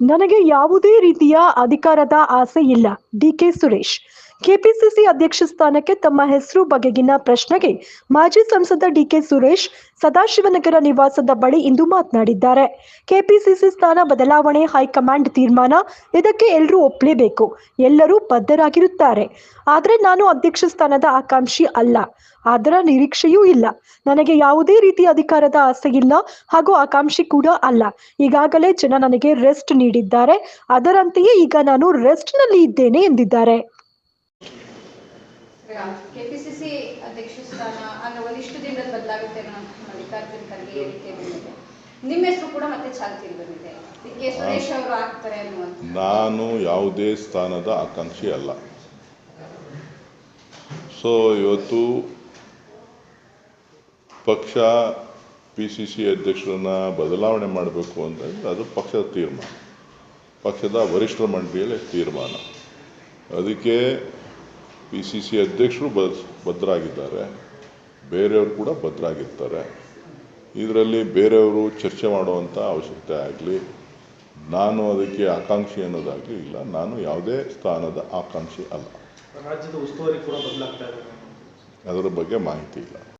ನನಗೆ ಯಾವುದೇ ರೀತಿಯ ಅಧಿಕಾರದ ಆಸೆ ಇಲ್ಲ. ಡಿಕೆ ಸುರೇಶ್ ಕೆಪಿಸಿಸಿ ಅಧ್ಯಕ್ಷ ಸ್ಥಾನಕ್ಕೆ ತಮ್ಮ ಹೆಸರು ಬಗೆಗಿನ ಪ್ರಶ್ನೆಗೆ ಮಾಜಿ ಸಂಸದ ಡಿಕೆ ಸುರೇಶ್, ಸದಾಶಿವನಗರ ನಿವಾಸದ ಬಳಿ ಇಂದು ಮಾತನಾಡಿದ್ದಾರೆ. ಕೆಪಿಸಿಸಿ ಸ್ಥಾನ ಬದಲಾವಣೆ ಹೈಕಮಾಂಡ್ ತೀರ್ಮಾನ, ಇದಕ್ಕೆ ಎಲ್ಲರೂ ಒಪ್ಪಲೇಬೇಕು ಎಲ್ಲರೂ ಬದ್ಧರಾಗಿರುತ್ತಾರೆ. ಆದರೆ ನಾನು ಅಧ್ಯಕ್ಷ ಸ್ಥಾನದ ಆಕಾಂಕ್ಷಿ ಅಲ್ಲ, ಅದರ ನಿರೀಕ್ಷೆಯೂ ಇಲ್ಲ. ನನಗೆ ಯಾವುದೇ ರೀತಿಯ ಅಧಿಕಾರದ ಆಸೆ ಇಲ್ಲ ಹಾಗೂ ಆಕಾಂಕ್ಷಿ ಕೂಡ ಅಲ್ಲ. ಈಗಾಗಲೇ ಜನ ನನಗೆ ರೆಸ್ಟ್ ನೀಡಿದ್ದಾರೆ, ಅದರಂತೆಯೇ ಈಗ ನಾನು ರೆಸ್ಟ್ನಲ್ಲಿ ಇದ್ದೇನೆ ಎಂದಿದ್ದಾರೆ. ಕೆಪಿಸಿಸಿ ಅಧ್ಯಕ್ಷ ಸ್ಥಾನ ಅಂದ್ರೆ ಒಂದಿಷ್ಟು ದಿನದಲ್ಲಿ ಬದಲಾಗುತ್ತೆ ಮಲ್ಲಿಕಾರ್ಜುನ್ ಖರ್ಗೆ ಹೇಳಿಕೆ ಬಂದಿದೆ. ನಿಮ್ಮ ಹೆಸರು ಕೂಡ ಮತ್ತೆ ಚಾಲ್ತಿಯಲ್ಲಿ ಬಂದಿದೆ. ಕೆ ಸುರೇಶ್ ಅವರು ಆಗ್ತಾರೆ ಅನ್ನುವಂಥ ನಾನು ಯಾವುದೇ ಸ್ಥಾನದ ಆಕಾಂಕ್ಷಿ ಅಲ್ಲ. ಸೊ ಇವತ್ತು ಪಕ್ಷ ಪಿ ಸಿ ಸಿ ಅಧ್ಯಕ್ಷರನ್ನ ಬದಲಾವಣೆ ಮಾಡಬೇಕು ಅಂತಂದರೆ ಅದು ಪಕ್ಷದ ತೀರ್ಮಾನ. ಪಕ್ಷದ ವರಿಷ್ಠರ ಮಂಡಳಿಯಲ್ಲಿ ತೀರ್ಮಾನ. ಅದಕ್ಕೆ ಪಿ ಸಿ ಸಿ ಅಧ್ಯಕ್ಷರು ಬದ್ ಭದ್ರಾಗಿದ್ದಾರೆ. ಬೇರೆಯವರು ಕೂಡ ಭದ್ರಾಗಿರ್ತಾರೆ. ಇದರಲ್ಲಿ ಬೇರೆಯವರು ಚರ್ಚೆ ಮಾಡುವಂಥ ಅವಶ್ಯಕತೆ ಆಗಲಿ ನಾನು ಅದಕ್ಕೆ ಆಕಾಂಕ್ಷಿ ಅನ್ನೋದಾಗಲಿ ಇಲ್ಲ. ನಾನು ಯಾವುದೇ ಸ್ಥಾನದ ಆಕಾಂಕ್ಷಿ ಅಲ್ಲ. ರಾಜ್ಯದ ಉಸ್ತುವಾರಿ ಕೂಡ ಬದಲಾಗ್ತಾ ಇದೆ ಅದರ ಬಗ್ಗೆ ಮಾಹಿತಿ ಇಲ್ಲ.